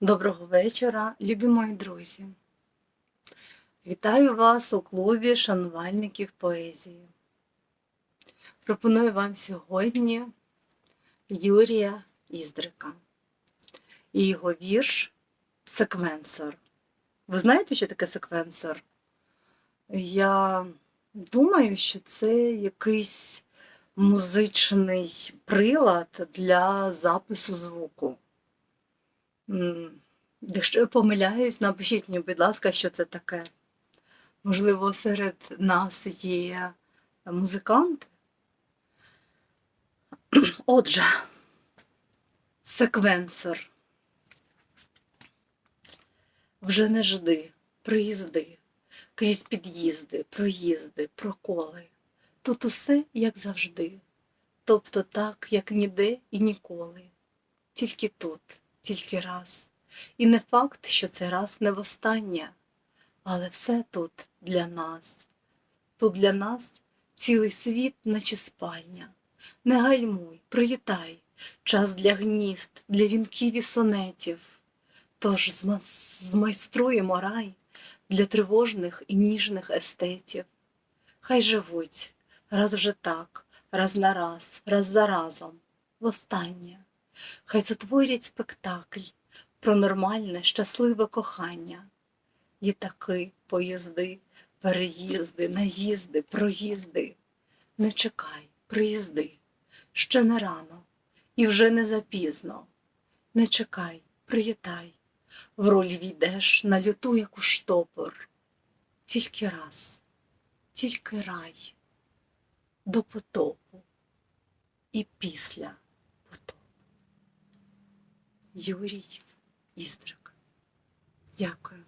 Доброго вечора, любі мої друзі. Вітаю вас у клубі шанувальників поезії. Пропоную вам сьогодні Юрія Іздрика і його вірш Секвенсор. Ви знаєте, що таке секвенсор? Я думаю, що це якийсь музичний прилад для запису звуку. Якщо я помиляюсь, напишіть мені, будь ласка, що це таке. Можливо, серед нас є музиканти. Отже, секвенсор. Вже не жди, приїзди, крізь під'їзди, проїзди, проколи. Тут усе як завжди, тобто так, як ніде і ніколи. Тільки тут, тільки раз. І не факт, що це раз не востаннє, але все тут для нас. Тут для нас цілий світ, наче спальня. Не гальмуй, привітай, час для гнізд, для вінків і сонетів. Тож зма- змайструємо рай для тривожних і ніжних естетів. Хай живуть раз вже так, раз на раз, раз за разом, востаннє. Хай сотворять спектакль про нормальне, щасливе кохання. Літаки, поїзди, переїзди, наїзди, проїзди. Не чекай, приїзди, ще не рано і вже не запізно. Не чекай, приїтай, в роль війдеш на люту, як у штопор. Тільки раз, тільки рай, до потопу і після. Юрій Істрик. Дякую.